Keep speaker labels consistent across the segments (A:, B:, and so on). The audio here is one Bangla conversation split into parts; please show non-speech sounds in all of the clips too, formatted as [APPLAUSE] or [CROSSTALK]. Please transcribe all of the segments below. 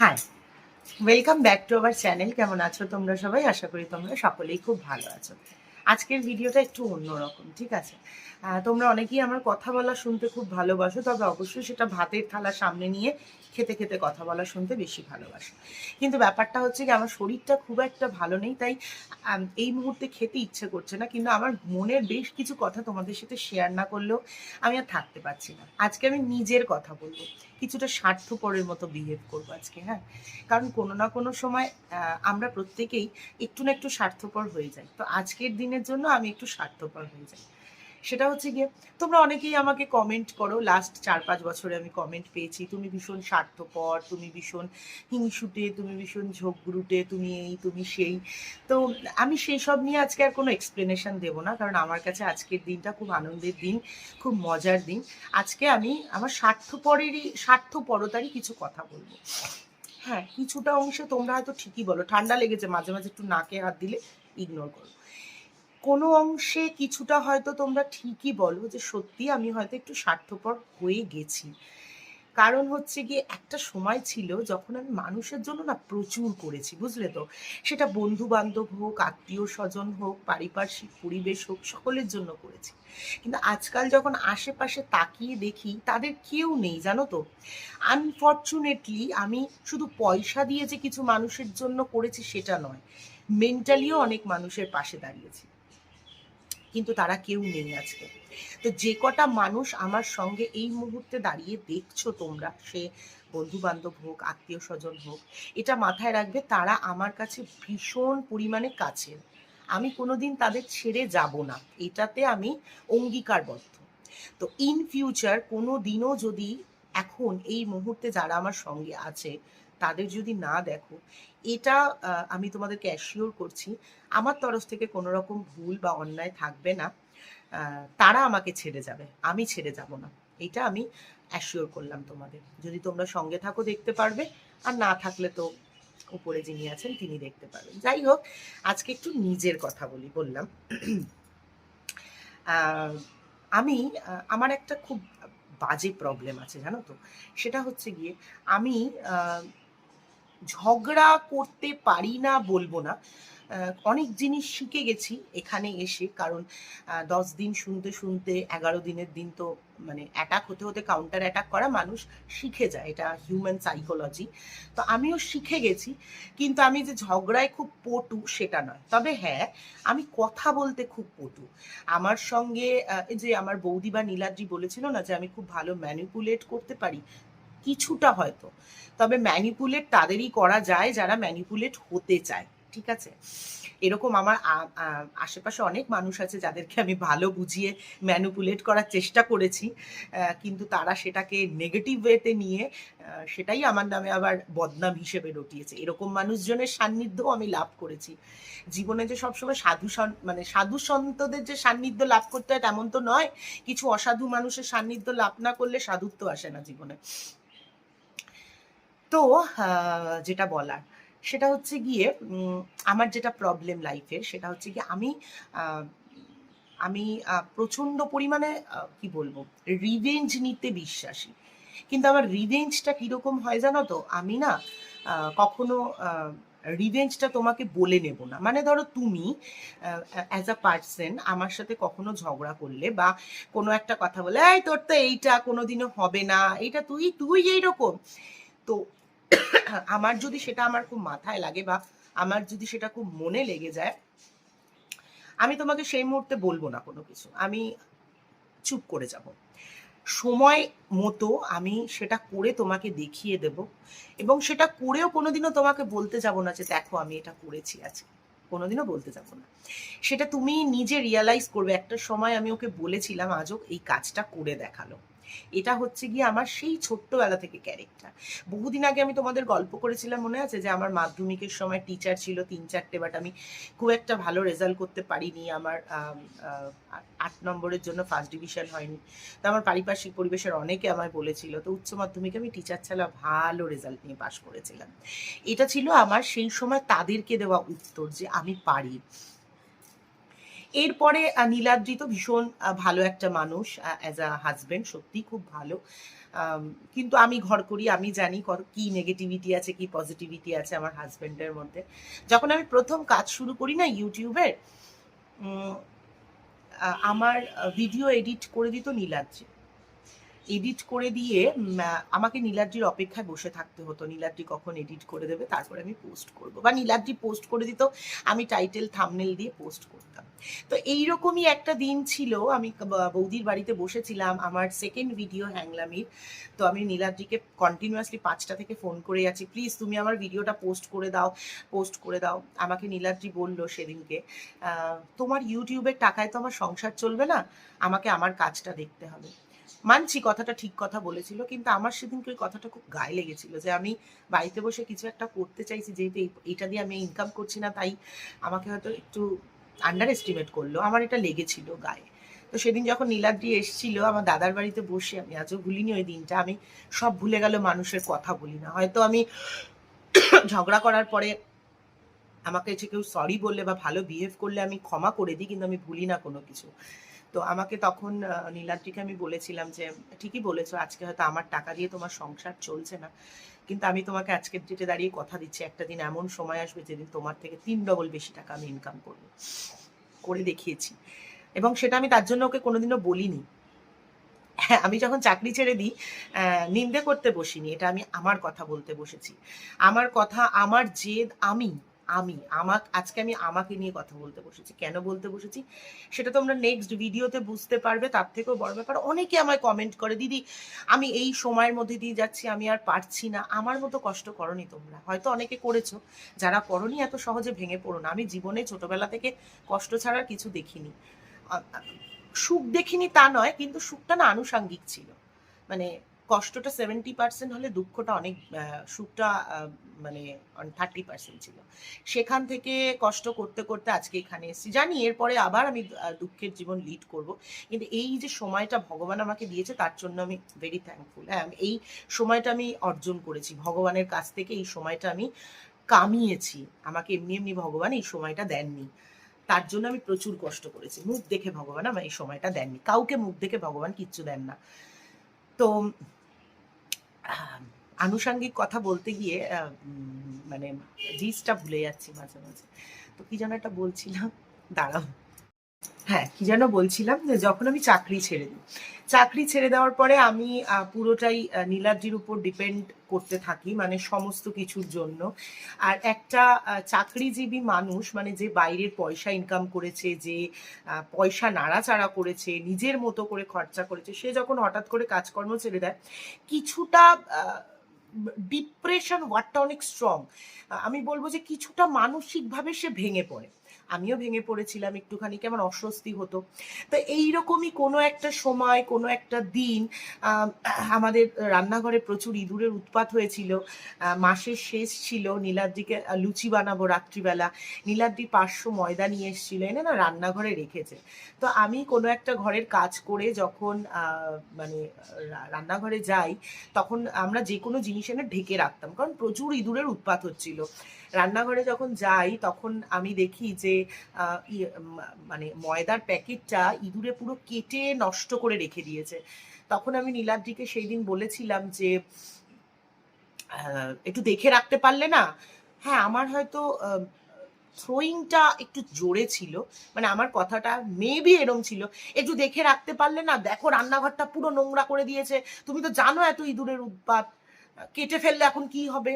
A: Hi welcome back to our channel কেমন আছো তোমরা সবাই? আশা করি তোমরা সকলেই খুব ভালো আছো। আজকের ভিডিওটা একটু অন্যরকম, ঠিক আছে? তোমরা অনেকেই আমার কথা বলা শুনতে খুব ভালোবাসো, তবে অবশ্যই সেটা ভাতের থালা সামনে নিয়ে খেতে খেতে কথা বলা শুনতে বেশি ভালোবাসো। কিন্তু ব্যাপারটা হচ্ছে কি, আমার শরীরটা খুব একটা ভালো নেই, তাই এই মুহূর্তে খেতে ইচ্ছে করছে না। কিন্তু আমার মনের বেশ কিছু কথা তোমাদের সাথে শেয়ার না করলেও আমি আর থাকতে পারছি না। আজকে আমি নিজের কথা বলব। কিছুটা স্বার্থপরের মতো বিহেভ করব আজকে হ্যাঁ? কারণ কোনো না কোনো সময় আমরা প্রত্যেকেই একটু না একটু স্বার্থপর হয়ে যাই। তো আজকের দিনের জন্য আমি একটু স্বার্থপর হয়ে যাই। সেটা হচ্ছে গিয়ে, তোমরা অনেকেই আমাকে কমেন্ট করো। লাস্ট চার পাঁচ বছরে আমি কমেন্ট পেয়েছি, তুমি ভীষণ স্বার্থপর, তুমি ভীষণ হিংসুটে, তুমি ভীষণ ঝোঁকগুরুটে তুমি এই, তুমি সেই। তো আমি সেই সব নিয়ে আজকে আর কোনো এক্সপ্লেনেশন দেবো না, কারণ আমার কাছে আজকের দিনটা খুব আনন্দের দিন, খুব মজার দিন। আজকে আমি আমার স্বার্থপরেরই, স্বার্থপরতারই কিছু কথা বলব। হ্যাঁ কিছুটা অংশে তোমরা হয়তো ঠিকই বলো, ঠান্ডা লেগেছে, মাঝে মাঝে একটু নাকে হাত দিলে ইগনোর করো। কোনো অংশে কিছুটা হয়তো তোমরা ঠিকই বলো যে সত্যি আমি হয়তো একটু স্বার্থপর হয়ে গেছি। কারণ হচ্ছে গিয়ে একটা সময় ছিল যখন আমি মানুষের জন্য না প্রচুর করেছি, বুঝলে তো? সেটা বন্ধু বান্ধব হোক আত্মীয় স্বজন হোক, পারিপার্শ্বিক পরিবেশ হোক, সকলের জন্য করেছি। কিন্তু আজকাল যখন আশেপাশে তাকিয়ে দেখি, তাদের কেউ নেই, জানো তো? আনফর্চুনেটলি আমি শুধু পয়সা দিয়ে যে কিছু মানুষের জন্য করেছি সেটা নয় মেন্টালিও অনেক মানুষের পাশে দাঁড়িয়েছি। কিন্তু তারা কেউ নেই আজকে। তো যে কটা মানুষ আমার সঙ্গে এই মুহূর্তে দাঁড়িয়ে দেখছ তোমরা, সে বন্ধু বান্ধব হোক, আত্মীয় স্বজন হোক, এটা মাথায় রাখবে তারা আমার কাছে ভীষণ পরিমাণে কাছের। আমি কোনোদিন তাদের ছেড়ে যাব না। এটাতে আমি অঙ্গীকারবদ্ধ। তো ইন ফিউচার কোনো দিনও যদি এখন এই মুহূর্তে যারা আমার সঙ্গে আছে তাদের যদি না দেখো, এটা আমি তোমাদেরকে অ্যাসিওর করছি, আমার তরফ থেকে কোনো রকম ভুল বা অন্যায় থাকবে না। তারা আমাকে ছেড়ে যাবে, আমি ছেড়ে যাব না। এটা আমি অ্যাসিওর করলাম তোমাদের। যদি তোমরা সঙ্গে থাকো, দেখতে পারবে, আর না থাকলে তো উপরে যিনি আছেন, তিনি দেখতে পারবেন। যাই হোক, আজকে একটু নিজের কথা বলি, বললাম। আমি আমার একটা খুব বাজে প্রবলেম আছে, জানো তো? সেটা হচ্ছে গিয়ে, আমি ঝগড়া করতে পারি না বলব না। অনেক জিনিস শিখে গেছি এখানে এসে, কারণ দশ দিন শুনতে শুনতে, এগারো দিনের দিন তো মানে অ্যাটাক হতে হতে কাউন্টার অ্যাটাক করা মানুষ শিখে যায়, এটা হিউম্যান সাইকোলজি তো আমিও শিখে গেছি, কিন্তু আমি যে ঝগড়ায় খুব পটু সেটা নয়। তবে হ্যাঁ আমি কথা বলতে খুব পটু। আমার সঙ্গে যে আমার বৌদি বা নীলাদ্রি বলেছিল না যে আমি খুব ভালো ম্যানিপুলেট করতে পারি কিছুটা হয়তো। তবে ম্যানিপুলেট তাদেরই করা যায় যারা ম্যানিপুলেট হতে চায়, ঠিক আছে? এরকম আমার আশেপাশে অনেক মানুষ আছে যাদেরকে আমি ভালো বুঝিয়ে ম্যানিপুলেট করার চেষ্টা করেছি কিন্তু তারা সেটাকে নেগেটিভ ওয়েতে নিয়ে সেটাই আমার নামে আবার বদনাম হিসেবে রটিয়েছে। এরকম মানুষজনের সান্নিধ্যও আমি লাভ করেছি। জীবনে যে সবসময় সাধু মানে সাধু সন্তদের যে সান্নিধ্য লাভ করতে হয় তেমন তো নয়। কিছু অসাধু মানুষের সান্নিধ্য লাভ না করলে সাধুত্ব আসে না জীবনে। তো যেটা বলার, সেটা হচ্ছে গিয়ে আমার যেটা প্রবলেম লাইফের সেটা হচ্ছে গিয়ে আমি আমি প্রচণ্ড পরিমাণে কি বলব রিভেঞ্জ নিতে বিশ্বাসী। কিন্তু আমার রিভেঞ্জটা কীরকম হয় জানো তো, আমি না কখনো রিভেঞ্জটা তোমাকে বলে নেব না। মানে ধরো তুমি অ্যাজ আ পার্সন আমার সাথে কখনো ঝগড়া করলে বা কোনো একটা কথা বলে, এই তোর তো এইটা কোনোদিনও হবে না, এইটা তুই তুই এইরকম। তো আমার যদি সেটা আমার খুব মাথায় লাগে বা আমার যদি সেটা খুব মনে লেগে যায়, আমি তোমাকে সেই মুহূর্তে বলব না কোনো কিছু। আমি চুপ করে যাব। সময় মতো আমি সেটা করে তোমাকে দেখিয়ে দেব এবং সেটা করেও কোনোদিনও তোমাকে বলতে যাব না যে দেখো আমি এটা করেছি আজকে। কোনোদিনও বলতে যাব না। সেটা তুমি নিজে রিয়ালাইজ করবে। একটা সময় আমি ওকে বলেছিলাম আজও এই কাজটা করে দেখাল। এটা হচ্ছে গিয়ে আমার সেই ছোট্টবেলা থেকে ক্যারেক্টার বহুদিন আগে আমি তোমাদের গল্প করেছিলাম, মনে আছে? যে আমার মাধ্যমিকের সময় টিচার ছিল তিন চারটে বাট আমি খুব একটা ভালো রেজাল্ট করতে পারিনি আমার আট নম্বরের জন্য ফার্স্ট ডিভিশন হয়নি। তো আমার পারিপার্শ্বিক পরিবেশের অনেকে আমায় বলেছিল, তো উচ্চ মাধ্যমিকে আমি টিচার ছাড়া ভালো রেজাল্ট নিয়ে পাশ করেছিলাম। এটা ছিল আমার সেই সময় তাদেরকে দেওয়া উত্তর যে আমি পারি। এরপরে নীলাদ্রি তো ভীষণ ভালো একটা মানুষ অ্যাজ আ হাজবেন্ড সত্যি খুব ভালো। কিন্তু আমি ঘর করি, আমি জানি কি নেগেটিভিটি আছে, কি পজিটিভিটি আছে আমার হাজবেন্ডের মধ্যে। যখন আমি প্রথম কাজ শুরু করি না ইউটিউবের আমার ভিডিও এডিট করে দিত নীলাদ্রি। এডিট করে দিয়ে আমাকে নীলাদ্রির অপেক্ষায় বসে থাকতে হতো। নীলাদ্রি কখন এডিট করে দেবে, তারপরে আমি পোস্ট করব। বা নীলাদ্রি পোস্ট করে দিত, আমি টাইটেল থামনেল দিয়ে পোস্ট তো এইরকমই একটা দিন ছিল। আমি বৌদির বাড়িতে বসেছিলাম, আমার সেকেন্ড ভিডিও হ্যাংলামির। তো আমি নীলাদ্রিকে কন্টিনিউয়াসলি পাঁচটা থেকে ফোন করে আছি প্লিজ তুমি আমার ভিডিওটা পোস্ট করে দাও পোস্ট করে দাও। আমাকে নীলাদ্রি বলল সেদিনকে তোমার ইউটিউবের টাকায় তো আমার সংসার চলবে না, আমাকে আমার কাজটা দেখতে হবে। মানছি কথাটা ঠিক কথা বলেছিল, কিন্তু আমার সেদিনকে ওই কথাটা খুব গায়ে লেগেছিল যে আমি বাড়িতে বসে কিছু একটা করতে চাইছি, যেহেতু এইটা দিয়ে আমি ইনকাম করছি না, তাই আমাকে হয়তো একটু আন্ডার এস্টিমেট করল, আমার এটা লেগেছিল গায়ে। তো সেদিন যখন নীলাদ্রি এসেছিল আমার দাদার বাড়িতে বসে, আমি আজও ভুলিনি ওই দিনটা, আমি সব ভুলে গেল মানুষের কথা বলি না। হয়তো আমি ঝগড়া করার পরে আমাকে এসে কেউ সরি বললে বা ভালো বিহেভ করলে আমি ক্ষমা করে দিই, কিন্তু আমি ভুলি না কোনো কিছু। তো আমাকে তখন নীলাদ্রিকে আমি বলেছিলাম যে, ঠিকই বলেছ, আজকে হয়তো আমার টাকা দিয়ে তোমার সংসার চলছে না। কিন্তু আমি তোমাকে আজকের ডেটে দাঁড়িয়ে কথা দিচ্ছি। একটা দিন এমন সময় আসবে যেদিন তোমার থেকে তিন ডবল বেশি টাকা আমি ইনকাম করব। করে দেখিয়েছি। এবং সেটা আমি তার জন্য ওকে কোনোদিনও বলিনি। হ্যাঁ আমি যখন চাকরি ছেড়ে দিই নিন্দে করতে বসিনি। এটা আমি আমার কথা বলতে বসেছি। আমার কথা, আমার জেদ, আমি আমি আমার আজকে আমি আমাকে নিয়ে কথা বলতে বসেছি। কেন বলতে বসেছি? সেটা তোমরা নেক্সট ভিডিওতে বুঝতে পারবে। তার থেকেও বড় ব্যাপার, অনেকে আমায় কমেন্ট করে, দিদি, আমি এই সময়ের মধ্যে দিয়ে যাচ্ছি, আমি আর পারছি না। আমার মতো কষ্ট করনি তোমরা। হয়তো অনেকে করেছ, যারা করনি, এত সহজে ভেঙে পড়ো না। আমি জীবনে ছোটবেলা থেকে কষ্ট ছাড়া কিছু দেখিনি। সুখ দেখিনি তা নয়, কিন্তু সুখটা না আনুষাঙ্গিক ছিল। মানে কষ্টটা সেভেন্টি পার্সেন্ট হলে দুঃখটা অনেক সুখটা মানে থার্টি পার্সেন্ট ছিল। সেখান থেকে কষ্ট করতে করতে আজকে এখানে এসেছি। জানি এরপরে আবার আমি দুঃখের জীবন লিড করব। কিন্তু এই যে সময়টা ভগবান আমাকে দিয়েছে, তার জন্য আমি ভেরি থ্যাঙ্কফুল হ্যাঁ এই সময়টা আমি অর্জন করেছি। ভগবানের কাছ থেকে এই সময়টা আমি কামিয়েছি। আমাকে এমনি এমনি ভগবান এই সময়টা দেননি। তার জন্য আমি প্রচুর কষ্ট করেছি। মুখ দেখে ভগবান আমার এই সময়টা দেননি। কাউকে মুখ দেখে ভগবান কিচ্ছু দেন না। তো আনুষাঙ্গিক কথা বলতে গিয়ে মানে জিনিসটা ভুলে যাচ্ছি মাঝে মাঝে। তো কি যেন একটা বলছিলাম, দাঁড়াও। হ্যাঁ কি যেন বলছিলাম যে যখন আমি চাকরি ছেড়ে দিই। চাকরি ছেড়ে দেওয়ার পরে আমি পুরোটাই নীলাদ্রির উপর ডিপেন্ড করতে থাকি মানে সমস্ত কিছুর জন্য। আর একটা চাকরিজীবী মানুষ মানে যে বাইরের পয়সা ইনকাম করেছে, যে পয়সা নাড়াচাড়া করেছে, নিজের মতো করে খরচা করেছে, সে যখন হঠাৎ করে কাজকর্ম ছেড়ে দেয়, কিছুটা ডিপ্রেশন ওয়ার্ডটা অনেক স্ট্রং আমি বলব যে কিছুটা মানসিকভাবে সে ভেঙে পড়ে। আমিও ভেঙে পড়েছিলাম, একটুখানি কেমন অস্বস্তি হতো। তো এইরকমই কোনো একটা সময়, কোনো একটা দিন আমাদের রান্নাঘরে প্রচুর ইঁদুরের উৎপাত হয়েছিল। মাসের শেষ ছিল, নীলাদ্রিকে লুচি বানাবো রাত্রিবেলা। নীলাদ্রি পাঁচশো ময়দা নিয়ে এসেছিল, এনে না রান্নাঘরে রেখেছে। তো আমি কোনো একটা ঘরের কাজ করে যখন মানে রান্নাঘরে যাই, তখন আমরা যে কোনো জিনিস এনে ঢেকে রাখতাম। কারণ প্রচুর ইঁদুরের উৎপাত হচ্ছিল। রান্নাঘরে যখন যাই, তখন আমি দেখি যে মানে ময়দার প্যাকেটটা ইঁদুরে পুরো কেটে নষ্ট করে রেখে দিয়েছে। তখন আমি নীলাদ্রিকে সেই দিন বলেছিলাম যে একটু দেখে রাখতে পারলে না? হ্যাঁ আমার হয়তো থ্রোয়িংটা একটু জোরে ছিল মানে আমার কথাটা মেবি এরম ছিল। একটু দেখে রাখতে পারলে না? দেখো রান্নাঘরটা পুরো নোংরা করে দিয়েছে। তুমি তো জানো এত ইঁদুরের উৎপাত। কেটে ফেললে এখন কি হবে?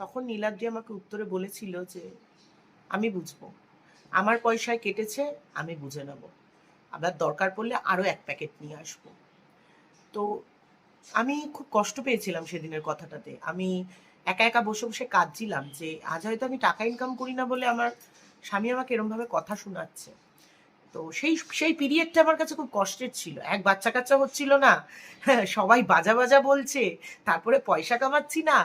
A: তখন নীলাদ্রি আমাকে উত্তরে বলেছিল যে, আমি বুঝব। আমার পয়সায় কেটেছে, আমি বুঝে নেব। আবার দরকার পড়লে আরও এক প্যাকেট নিয়ে আসব। তো আমি খুব কষ্ট পেয়েছিলাম সেদিনের কথাটাতে। আমি একা একা বসে বসে কাঁদছিলাম যে, আজ হয়তো আমি টাকা ইনকাম করি না বলে আমার স্বামী আমাকে এরমভাবে কথা শোনাচ্ছে। তো সেই সেই পিরিয়ডটা আমার কাছে খুব কষ্টের ছিল। এক বাচ্চা কাচ্চা হচ্ছিল না। হ্যাঁ, সবাই বাজা বাজা বলছে তারপরে পয়সা কামাচ্ছি না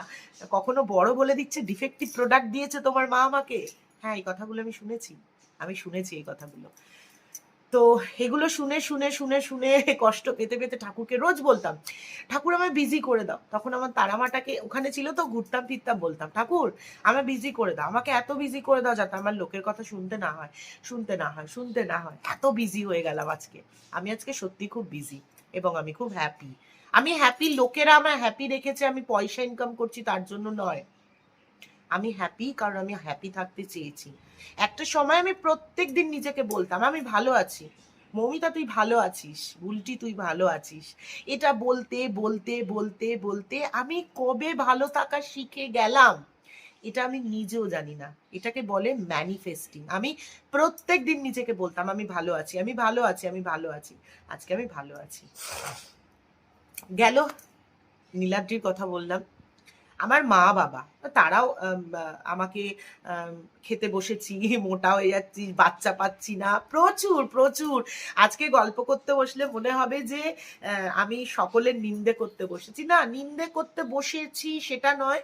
A: কখনো বড় বলে দিচ্ছে ডিফেক্টিভ প্রোডাক্ট দিয়েছে তোমার মা আমাকে। হ্যাঁ এই কথাগুলো আমি শুনেছি। আমি শুনেছি এই কথাগুলো। তো এগুলো শুনে শুনে শুনে শুনে কষ্ট পেতে পেতে ঠাকুরকে রোজ বলতাম, ঠাকুর আমায় বিজি করে দাও। তখন আমার তারামাটাকে, ওখানে ছিল তো, ঘুরতাম, ফিরতাম বলতাম, ঠাকুর, আমায় বিজি করে দাও, আমাকে এত বিজি করে দাও যাতে আমার লোকের কথা শুনতে না হয়, শুনতে না হয়, শুনতে না হয়। এত বিজি হয়ে গেলাম আজকে। আমি আজকে সত্যি খুব বিজি এবং আমি খুব হ্যাপি আমি হ্যাপি লোকেরা আমার হ্যাপি রেখেছে, আমি পয়সা ইনকাম করছি তার জন্য নয়। আমি হ্যাপি কারণ আমি হ্যাপি থাকতে চেয়েছি। একটা সময় আমি প্রত্যেক দিন নিজেকে বলতাম, আমি ভালো আছি। মৌমিতা, তুই ভালো আছিস? উল্টি, তুই ভালো আছিস? এটা বলতে বলতে বলতে বলতে আমি কবে ভালো থাকা শিখে গেলাম, এটা আমি নিজেও জানি না। এটাকে বলে ম্যানিফেস্টিং আমি প্রত্যেক দিন নিজেকে বলতাম, আমি ভালো আছি, আমি ভালো আছি, আমি ভালো আছি। আজকে আমি ভালো আছি। গেল, নীলাদ্রির কথা বললাম। আমার মা বাবা, তারাও আমাকে খেতে বসেছি, [LAUGHS] মোটা হয়ে যাচ্ছি, বাচ্চা পাচ্ছি না, প্রচুর প্রচুর। আজকে গল্প করতে বসলে মনে হবে যে আমি সকলের নিন্দে করতে বসেছি। না, নিন্দে করতে বসেছি সেটা নয়,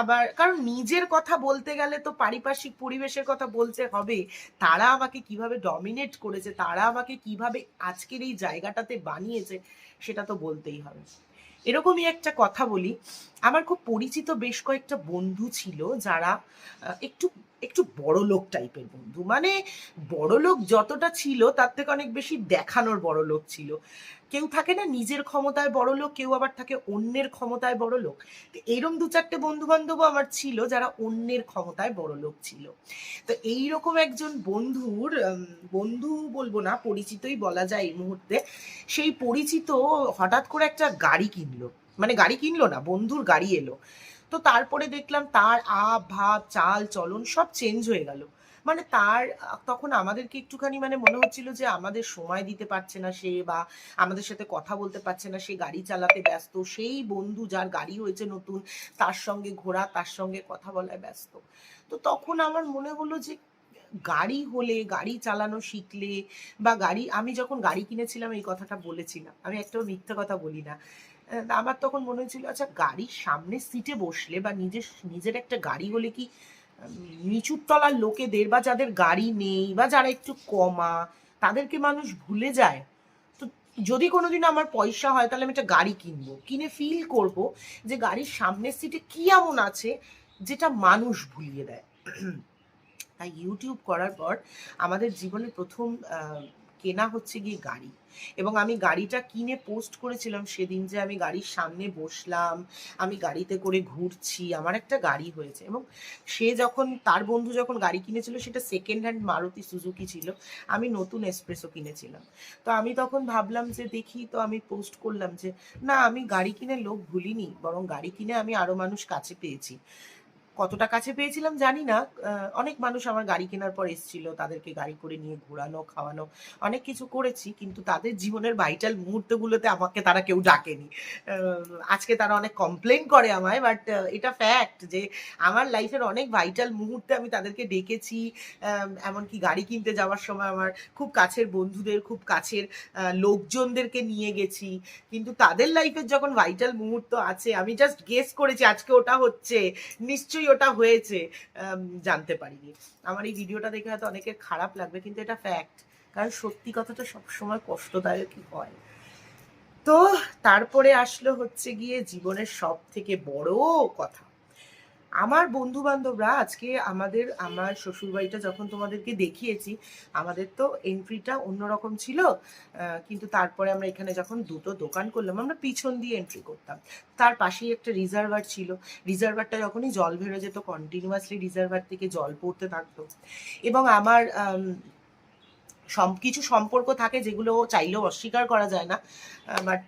A: আবার, কারণ নিজের কথা বলতে গেলে তো পারিপার্শ্বিক পরিবেশের কথা বলতে হবে। তারা আমাকে কীভাবে ডমিনেট করেছে, তারা আমাকে কীভাবে আজকের এই জায়গাটাতে বানিয়েছে, সেটা তো বলতেই হবে। এরকমই একটা কথা বলি। আমার খুব পরিচিত বেশ কয়েকটা বন্ধু ছিল যারা একটু একটু বড় লোক টাইপের বন্ধু। মানে বড় লোক যতটা ছিল তার থেকে অনেক বেশি দেখানোর বড় লোক ছিল। কেউ থাকে না নিজের ক্ষমতায় বড় লোক, কেউ আবার থাকে অন্যের ক্ষমতায় বড় লোক। তো এইরকম দু চারটে বন্ধু বান্ধবও আমার ছিল যারা অন্যের ক্ষমতায় বড় লোক ছিল। তো এইরকম একজন বন্ধুর বন্ধু বলব না, পরিচিতই বলা যায় এই মুহূর্তে, সেই পরিচিত হঠাৎ করে একটা গাড়ি কিনলো। মানে গাড়ি কিনলো না, বন্ধুর গাড়ি এলো। তো তারপরে দেখলাম তার আপ ভাব, চাল, চলন সব চেঞ্জ হয়ে গেল। মানে তার, তখন আমাদেরকে একটুখানি মানে মনে হচ্ছিল যে আমাদের সময় দিতে পারছে না সে বা আমাদের সাথে কথা বলতে পারছে না, সে গাড়ি চালাতে ব্যস্ত, সেই বন্ধু যার গাড়ি হয়েছে নতুন, তার সঙ্গে ঘোরা, তার সঙ্গে কথা বলায় ব্যস্ত। তো তখন আমার মনে হলো যে গাড়ি হলে, গাড়ি চালানো শিখলে বা গাড়ি, আমি যখন গাড়ি কিনেছিলাম এই কথাটা বলেছিলাম আমি একটাও মিথ্যে কথা বলি না আমার তখন মনে হয়েছিল আচ্ছা গাড়ির সামনে সিটে বসলে বা নিজের নিজের একটা গাড়ি হলে কি নিচুর তলার লোকেদের বা যাদের গাড়ি নেই বা যারা একটু কমা, তাদেরকে মানুষ ভুলে যায়। তো যদি কোনোদিন আমার পয়সা হয়, তাহলে আমি একটা গাড়ি কিনবো। কিনে ফিল করব যে গাড়ির সামনের সিটে কী এমন আছে যেটা মানুষ ভুলিয়ে দেয়। [CLEARS THROAT] তাই ইউটিউব করার পর আমাদের জীবনে প্রথম কেনা হচ্ছে গিয়ে গাড়ি। এবং আমি গাড়িটা কিনে পোস্ট করেছিলাম সেদিন যে আমি গাড়ির সামনে বসলাম, আমি গাড়িতে করে ঘুরছি, আমার একটা গাড়ি হয়েছে। এবং সে যখন, তার বন্ধু যখন গাড়ি কিনেছিল, সেটা সেকেন্ড হ্যান্ড মারুতি সুজুকি ছিল, আমি নতুন এসপ্রেসো কিনেছিলাম। তো আমি তখন ভাবলাম যে দেখি, তো আমি পোস্ট করলাম যে, না, আমি গাড়ি কিনে লোক ভুলিনি, বরং গাড়ি কিনে আমি আরও মানুষ কাছে পেয়েছি। কতটা কাছে পেয়েছিলাম জানি না। অনেক মানুষ আমার গাড়ি কেনার পর এসেছিল, তাদেরকে গাড়ি করে নিয়ে ঘোরানো, খাওয়ানো, অনেক কিছু করেছি, কিন্তু তাদের জীবনের ভাইটাল মুহূর্তগুলোতে আমাকে তারা কেউ ডাকেনি। আজকে তারা অনেক কমপ্লেন করে আমায় বাট এটা ফ্যাক্ট যে আমার লাইফের অনেক ভাইটাল মুহূর্তে আমি তাদেরকে ডেকেছি। এমনকি গাড়ি কিনতে যাওয়ার সময় আমার খুব কাছের বন্ধুদের, খুব কাছের লোকজনদেরকে নিয়ে গেছি। কিন্তু তাদের লাইফের যখন ভাইটাল মুহূর্ত আছে, আমি জাস্ট গেস করেছি আজকে ওটা হচ্ছে। নিশ্চয়ই ওটা হয়েছে জানতে পারিনি। আমার এই ভিডিওটা দেখে হয়তো অনেকের খারাপ লাগবে, কিন্তু এটা ফ্যাক্ট কারণ সত্যি কথাটা সবসময় কষ্টদায়কই হয়। তো তারপরে আসলো হচ্ছে গিয়ে জীবনের সব থেকে বড় কথা। আমার বন্ধু বান্ধবরা আজকে আমাদের, আমার শ্বশুরবাড়িটা যখন তোমাদেরকে দেখিয়েছি, আমাদের তো এন্ট্রিটা অন্যরকম ছিল কিন্তু তারপরে আমরা এখানে যখন দুটো দোকান করলাম, আমরা পিছন দিয়ে এন্ট্রি করতাম। তার পাশেই একটা রিজার্ভার ছিল। রিজার্ভারটা যখনই জল বেরো যেত কন্টিনিউয়াসলি রিজার্ভার থেকে জল পড়তে থাকতো। এবং আমার সব কিছু সম্পর্ক থাকে যেগুলো চাইলেও অস্বীকার করা যায় না বাট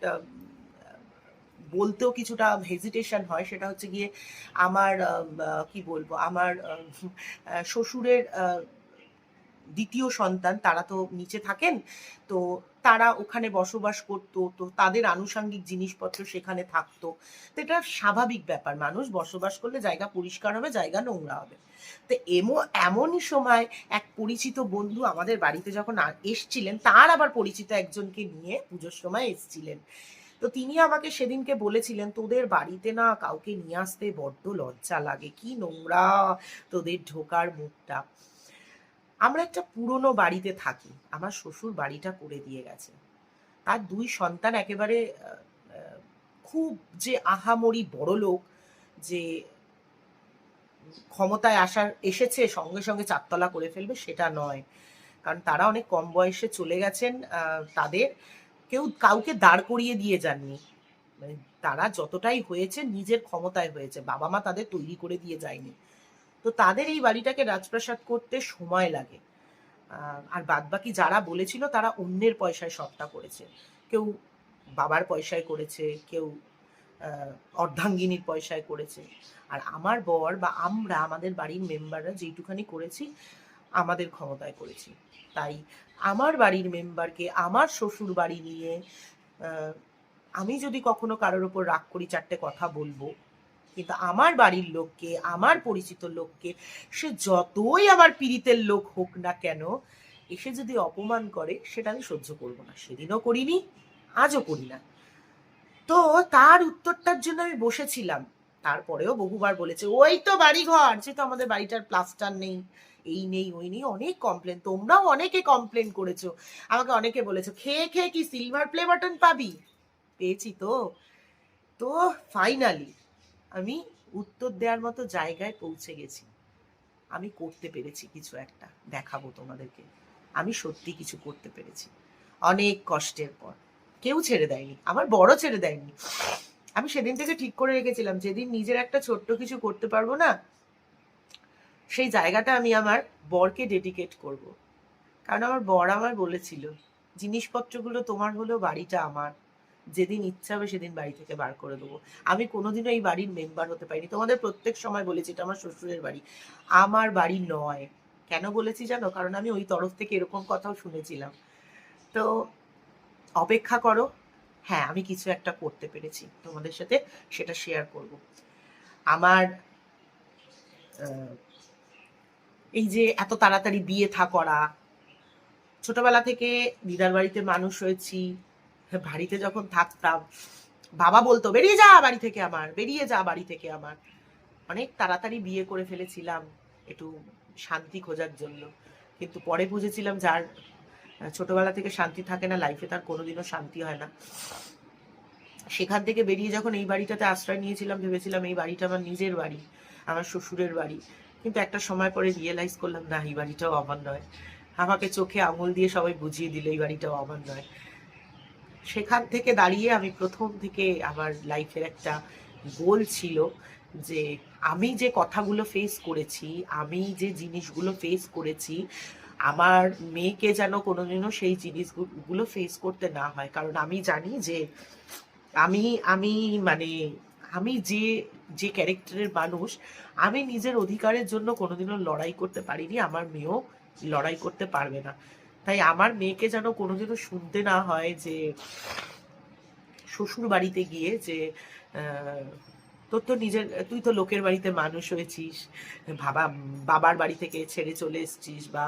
A: বলতেও কিছুটা হেজিটেশন হয় সেটা হচ্ছে গিয়ে আমার আম, কি বলব আমার শ্বশুরের দ্বিতীয় সন্তান তারা তো নিচে থাকেন তো তারা ওখানে বসবাস করতো তো তাদের আনুষঙ্গিক জিনিসপত্র সেখানে থাকতো। তো এটা স্বাভাবিক ব্যাপার মানুষ বসবাস করলে জায়গা পরিষ্কার হবে জায়গা নোংরা হবে। তো এমন এমনই সময় এক পরিচিত বন্ধু আমাদের বাড়িতে যখন এসছিলেন তার আবার পরিচিত একজনকে নিয়ে পুজোর সময় এসছিলেন। তো তিনি আমাকে সেদিনকে বলেছিলেন, তোদের বাড়িতে না কাউকে নিয়ে আসতে বড্ড লজ্জা লাগে। কি নোংরা তোদের ঢোকার মুখটা। আমরা একটা পুরনো বাড়িতে থাকি। আমার শ্বশুর বাড়িটা করে দিয়ে গেছে। তার দুই সন্তান একেবারে খুব যে আহামরি বড় লোক, যে ক্ষমতায় আসার, এসেছে, সঙ্গে সঙ্গে চারতলা করে ফেলবে, সেটা নয়। কারণ তারা অনেক কম বয়সে চলে গেছেন তাদের। কেউ কাউকে দাঁড় করিয়ে দিয়ে যাননি। মানে তারা যতটাই হয়েছে নিজের ক্ষমতায় হয়েছে। বাবা মা তাদের তৈরি করে দিয়ে যায়নি। তো তাদের এই বাড়িটাকে রাজপ্রাসাদ করতে সময় লাগে। আর বাদবাকি যারা বলেছিল তারা অন্যের পয়সায় সবটা করেছে। কেউ বাবার পয়সায় করেছে, কেউ অর্ধাঙ্গিনীর পয়সায় করেছে। আর আমার বর বা আমরা, আমাদের বাড়ির মেম্বাররা যেইটুখানি করেছি, আমাদের ক্ষমতায় করেছি। তাই আমার বাড়ির মেম্বারকে, আমার শ্বশুর বাড়ি নিয়ে আমি যদি কখনো কারোর ওপর রাগ করি, চারটে কথা বলব। কিন্তু আমার বাড়ির লোককে, আমার পরিচিত লোককে, সে যতই আমার পীড়িতের লোক হোক না কেন, এসে যদি অপমান করে, সেটা আমি সহ্য করব না। সেদিনও করিনি, আজও করি না। তো তার উত্তরটার জন্য আমি বসেছিলাম। তারপরেও বহুবার বলেছে, ওই তো বাড়ি ঘর যেহেতু আমাদের বাড়িটার প্লাস্টার নেই। এই নেই, ওই নেই, অনেক কমপ্লেন তোমরাও অনেকে কমপ্লেন করেছ। আমাকে অনেকে বলেছ, খেয়ে খেয়ে কি সিলভার প্লে বাটন পাবি? পেয়েছি তো। তো ফাইনালি আমি উত্তর দেওয়ার মতো জায়গায় পৌঁছে গেছি। আমি করতে পেরেছি কিছু একটা, দেখাবো তোমাদেরকে। আমি সত্যি কিছু করতে পেরেছি। অনেক কষ্টের পর। কেউ ছেড়ে দেয়নি, আমার বড় ছেড়ে দেয়নি। আমি সেদিন থেকে ঠিক করে রেখেছিলাম, যেদিন নিজের একটা ছোট্ট কিছু করতে পারব না সেই জায়গাটা আমি আমার বরকে ডেডিকেট করব। কারণ আমার বর আমার বলেছিল, জিনিসপত্রগুলো তোমার হলেও বাড়িটা আমার। যেদিন ইচ্ছা হবে সেদিন বাড়ি থেকে বার করে দেবো। আমি কোনোদিনও এই বাড়ির মেম্বার হতে পারিনি। তোমাদের প্রত্যেক সময় বলেছি এটা আমার শ্বশুরের বাড়ি। আমার বাড়ি নয়। কেন বলেছি জানো? কারণ আমি ওই তরফ থেকে এরকম কথাও শুনেছিলাম। তো অপেক্ষা করো। হ্যাঁ আমি কিছু একটা করতে পেরেছি। তোমাদের সাথে সেটা শেয়ার করব। আমার এই যে এত তাড়াতাড়ি বিয়ে থা করা। ছোটবেলা থেকে দিদার বাড়িতে মানুষ হয়েছি। বাড়িতে যখন থাকতাম, বাবা বলতো, বেরিয়ে যা বাড়ি থেকে আমার, বেরিয়ে যা বাড়ি থেকে আমার। অনেক তাড়াতাড়ি বিয়ে করে ফেলেছিলাম একটু শান্তি খোঁজার জন্য। কিন্তু পরে বুঝেছিলাম যার, ছোটবেলা থেকে শান্তি থাকে না লাইফে তার কোনোদিনও শান্তি হয় না। সেখান থেকে বেরিয়ে যখন এই বাড়িটাতে আশ্রয় নিয়েছিলাম, ভেবেছিলাম এই বাড়িটা আমার নিজের বাড়ি, আমার শ্বশুরের বাড়ি। কিন্তু একটা সময় পরে রিয়েলাইজ করলাম, না, এই বাড়িটাও আমার নয়। আমাকে চোখে আঙুল দিয়ে সবাই বুঝিয়ে দিল, এই বাড়িটাও আমার নয়। সেখান থেকে দাঁড়িয়ে আমি প্রথম থেকে আমার লাইফের একটা গোল ছিল যে আমি যে কথাগুলো ফেস করেছি, আমি যে জিনিসগুলো ফেস করেছি, আমার মেয়েকে যেন কোনোদিনও সেই জিনিসগুলো ফেস করতে না হয়। কারণ আমি জানি যে আমি আমি মানে আমি যে যে ক্যারেক্টারের মানুষ, আমি নিজের অধিকারের জন্য কোনোদিনও লড়াই করতে পারিনি, আমার মেয়েও লড়াই করতে পারবে না। তাই আমার মেয়েকে যেন কোনোদিনও শুনতে না হয় যে, শ্বশুর বাড়িতে গিয়ে যে তোর তো নিজের, তুই তো লোকের বাড়িতে মানুষ হয়েছিস, বাবা, বাবার বাড়ি থেকে ছেড়ে চলে এসেছিস বা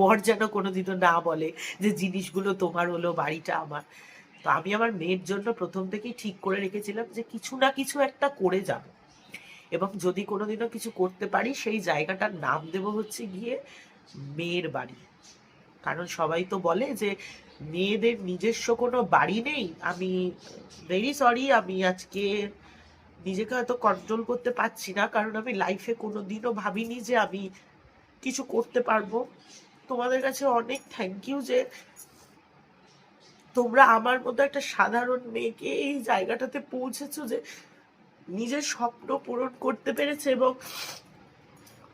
A: বর যেন কোনোদিনও না বলে যে জিনিসগুলো তোমার হলো, বাড়িটা আমার। তো আমি আমার মেয়ের জন্য প্রথম থেকেই ঠিক করে রেখেছিলাম যে কিছু না কিছু একটা করে যাব। এবং যদি কোনোদিনও কিছু করতে পারি, সেই জায়গাটার নাম দেব হচ্ছে গিয়ে মেয়ের বাড়ি। কারণ সবাই তো বলে যে মেয়েদের নিজস্ব কোনো বাড়ি নেই। আমি ভেরি সরি আমি আজকে নিজেকে হয়তো কন্ট্রোল করতে পারছি না। কারণ আমি লাইফে কোনো দিনও ভাবিনি যে আমি কিছু করতে পারব। তোমাদের কাছে অনেক থ্যাংক ইউ যে তোমরা আমার মতো একটা সাধারণ মেয়েকে এই জায়গাটাতে পৌঁছেছো যে নিজের স্বপ্ন পূরণ করতে পেরেছে এবং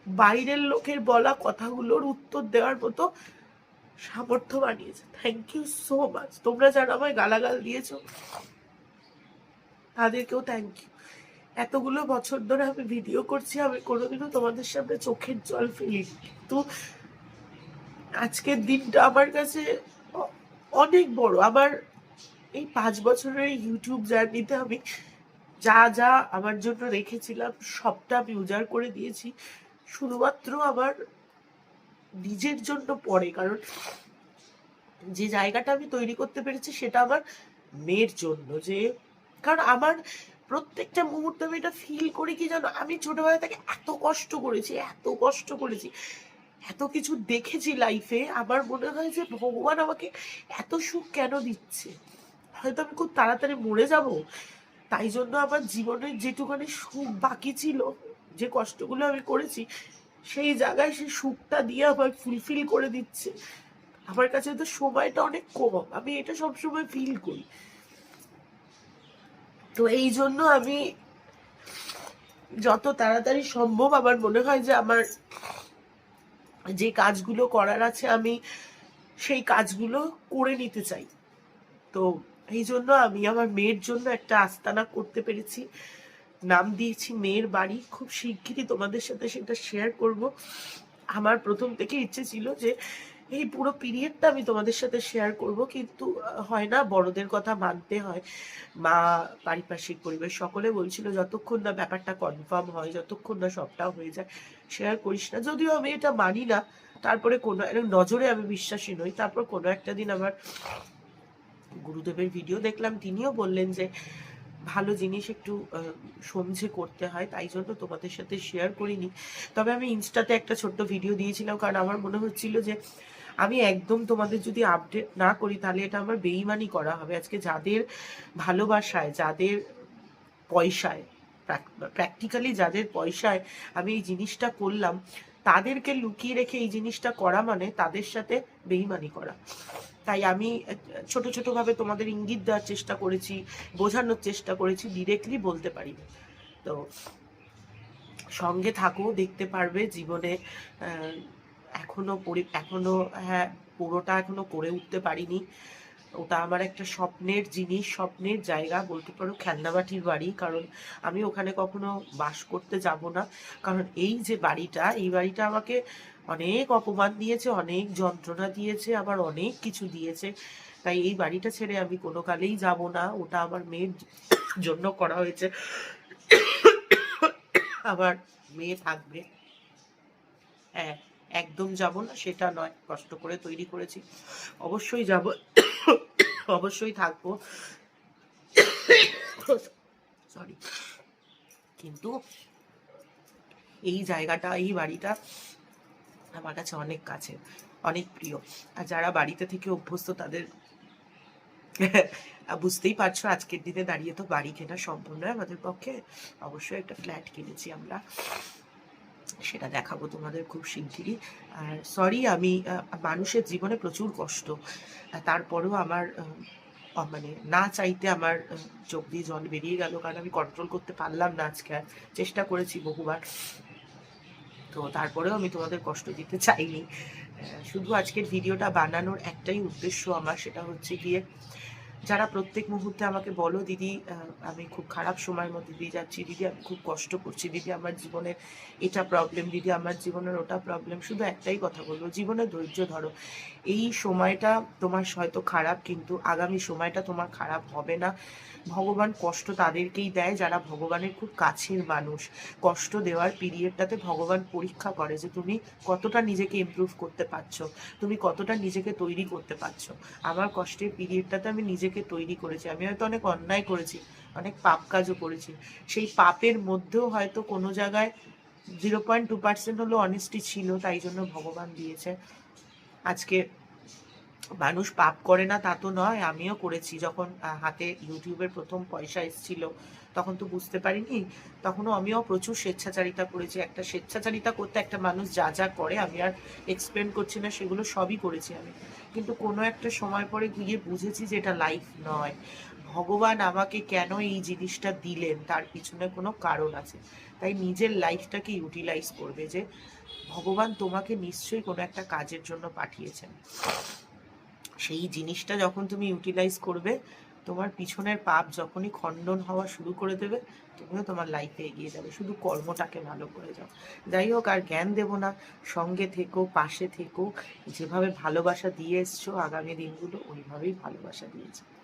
A: বাইরের লোকের বলা কথাগুলোর উত্তর দেওয়ার মতো সামর্থ্য বানিয়েছে। থ্যাংক ইউ সো মাচ তোমরা যারা আমায় গালাগাল দিয়েছ, তাদেরকেও থ্যাংক ইউ এতগুলো বছর ধরে আমি ভিডিও করছি, আমি কোনোদিনও তোমাদের সামনে চোখের জল ফেলি কিন্তু আজকের দিনটা আমার কাছে অনেক বড়। আমার এই পাঁচ বছরের ইউটিউব জার্নিতে আমি যা যা আমার জন্য রেখেছিলাম, সবটা আমি উজাড় করে দিয়েছি। শুধুমাত্র আমার নিজের জন্য পড়ে কারণ যে জায়গাটা আমি তৈরি করতে পেরেছি সেটা আমার মেয়ের জন্য যে, কারণ আমার প্রত্যেকটা মুহূর্তে আমি এটা ফিল করি কি জানো? আমি ছোটবেলা থেকে এত কষ্ট করেছি, এত কষ্ট করেছি। এত কিছু দেখেছি লাইফে আমার মনে হয় যে ভগবান আমাকে এত সুখ কেন দিচ্ছে? হয়তো আমি খুব তাড়াতাড়ি মরে যাব, তাই জন্য আমার জীবনের যেটুখানি সুখ বাকি ছিল, যে কষ্টগুলো আমি করেছি, সেই জায়গায় সে সুখটা দিয়ে আমার ফুলফিল করে দিচ্ছে। আমার কাছে তো সময়টা অনেক কম, আমি এটা সবসময় ফিল করি। তো এই জন্য আমি যত তাড়াতাড়ি সম্ভব আমার মনে হয় যে আমার যে কাজগুলো করার আছে, আমি সেই কাজগুলো করে নিতে চাই। তো এই জন্য আমি আমার মেয়ের জন্য একটা আস্তানা করতে পেরেছি। নাম দিয়েছি মেয়ের বাড়ি। খুব শিগগিরই তোমাদের সাথে সেটা শেয়ার করব। আমার প্রথম থেকে ইচ্ছে ছিল যে এই পুরো পিরিয়ডটা আমি তোমাদের সাথে শেয়ার করব। কিন্তু হয় না, বড়দের কথা মানতে হয়। মা, পারিপার্শ্বিক পরিবেশ সকলে বলছিল, যতক্ষণ না ব্যাপারটা কনফার্ম হয়, যতক্ষণ না সবটা হয়ে যায় শেয়ার করিস না। যদিও আমি এটা মানি না, তারপরে কোনো নজরে আমি বিশ্বাসী নই। তারপর কোনো একটা দিন আমার গুরুদেবের ভিডিও দেখলাম। তিনিও বললেন যে, ভালো জিনিস একটু সমঝে করতে হয়, তাই জন্য তোমাদের সাথে শেয়ার করিনি। তবে আমি ইনস্টাতে একটা ছোট্ট ভিডিও দিয়েছিলাম, কারণ আমার মনে হচ্ছিল যে আমি একদম তোমাদের যদি আপডেট না করি, তাহলে এটা আমার বেইমানি করা হবে। আজকে যাদের ভালোবাসায়, যাদের পয়সায় প্র্যাকটিক্যালি যাদের পয়সায় আমি এই জিনিসটা করলাম, তাদেরকে লুকিয়ে রেখে এই জিনিসটা করা মানে তাদের সাথে বেইমানি করা। তাই আমি ছোট ছোট ভাবে তোমাদের ইঙ্গিত দেওয়ার চেষ্টা করেছি, বোঝানোর চেষ্টা করেছি ডিরেক্টলি বলতে পারি। তো সঙ্গে থাকো, দেখতে পারবে জীবনে আহ, এখনও পরি এখনও হ্যাঁ পুরোটা এখনও করে উঠতে পারিনি। ওটা আমার একটা স্বপ্নের জিনিস স্বপ্নের জায়গা বলতে পারো খেলনাবাটির বাড়ি কারণ আমি ওখানে কখনো বাস করতে যাব না। কারণ এই যে বাড়িটা এই বাড়িটা আমাকে অনেক অপমান দিয়েছে অনেক যন্ত্রণা দিয়েছে আবার অনেক কিছু দিয়েছে। তাই এই বাড়িটা ছেড়ে আমি কোনো কালেই যাব না। ওটা আমার মেয়ের জন্য করা হয়েছে। আবার মেয়ে থাকবে। হ্যাঁ একদম যাব না, সেটা নয়, কষ্ট করে তৈরি করেছি। অবশ্যই যাব, অবশ্যই থাকব। সরি কিন্তু এই জায়গাটা, এই বাড়িটা আমার কাছে অনেক কাছে, অনেক প্রিয়। আর যারা বাড়িতে থেকে অভ্যস্ত, তাদের বুঝতেই পারছ, আজকের দিনে দাঁড়িয়ে তো বাড়ি কেনা সম্ভব নয় আমাদের পক্ষে। অবশ্যই একটা ফ্ল্যাট কিনেছি আমরা। সেটা দেখাবো তোমাদের খুব শিগগিরই। আর সরি আমি মানুষের জীবনে প্রচুর কষ্ট। তারপরেও আমার মানে না চাইতে আমার চোখ দিয়ে জল বেরিয়ে গেল, কারণ আমি কন্ট্রোল করতে পারলাম না আজকে, আর চেষ্টা করেছি বহুবার। তো তারপরেও আমি তোমাদের কষ্ট দিতে চাইনি। শুধু আজকের ভিডিওটা বানানোর একটাই উদ্দেশ্য আমার, সেটা হচ্ছে গিয়ে যারা প্রত্যেক মুহূর্তে আমাকে বলো, দিদি আমি খুব খারাপ সময়ের মধ্যে দিয়ে যাচ্ছি। দিদি, আমি খুব কষ্ট করছি। দিদি, আমার জীবনের এটা প্রবলেম দিদি, আমার জীবনের ওটা প্রবলেম শুধু একটাই কথা বলব, জীবনে ধৈর্য ধরো। এই সময়টা তোমার হয়তো খারাপ, কিন্তু আগামী সময়টা তোমার খারাপ হবে না। ভগবান কষ্ট তাদেরকেই দেয়, যারা ভগবানের খুব কাছের মানুষ। কষ্ট দেওয়ার পিরিয়ডটাতে ভগবান পরীক্ষা করে যে তুমি কতটা নিজেকে ইমপ্রুভ করতে পারছ, তুমি কতটা নিজেকে তৈরি করতে পারছ। আমার কষ্টের পিরিয়ডটাতে আমি নিজেকে তৈরি করেছি। আমি হয়তো অনেক অন্যায় করেছি, অনেক পাপ কাজও করেছি। সেই পাপের মধ্যেও হয়তো কোনো জায়গায় জিরো পয়েন্ট টু পার্সেন্ট হলো অনেস্টি ছিল, তাই জন্য ভগবান দিয়েছে। আজকে মানুষ পাপ করে না, তা তো নয়, আমিও করেছি। যখন হাতে ইউটিউবের প্রথম পয়সা এসেছিল, তখন তো বুঝতে পারিনি। তখনও আমিও প্রচুর স্বেচ্ছাচারিতা করেছি। একটা স্বেচ্ছাচারিতা করতে একটা মানুষ যা যা করে, আমি আর এক্সপ্লেন করছি না, সেগুলো সবই করেছি আমি। কিন্তু কোনো একটা সময় পরে গিয়ে বুঝেছি যে এটা লাইফ নয়। ভগবান আমাকে কেন এই জিনিসটা দিলেন, তার পিছনে কোনো কারণ আছে। তাই নিজের লাইফটাকে ইউটিলাইজ করবে যে, ভগবান তোমাকে নিশ্চয়ই কোনো একটা কাজের জন্য পাঠিয়েছেন। সেই জিনিসটা যখন তুমি ইউটিলাইজ করবে, তোমার পিছনের পাপ যখনই খণ্ডন হওয়া শুরু করে দেবে, তুমিও তোমার লাইফে এগিয়ে যাবে। শুধু কর্মটাকে ভালো করে যাও। যাই হোক, আর জ্ঞান দেবো না। সঙ্গে থেকো, পাশে থেকো। যেভাবে ভালোবাসা দিয়ে এসছো, আগামী দিনগুলো ওইভাবেই ভালোবাসা দিয়েছে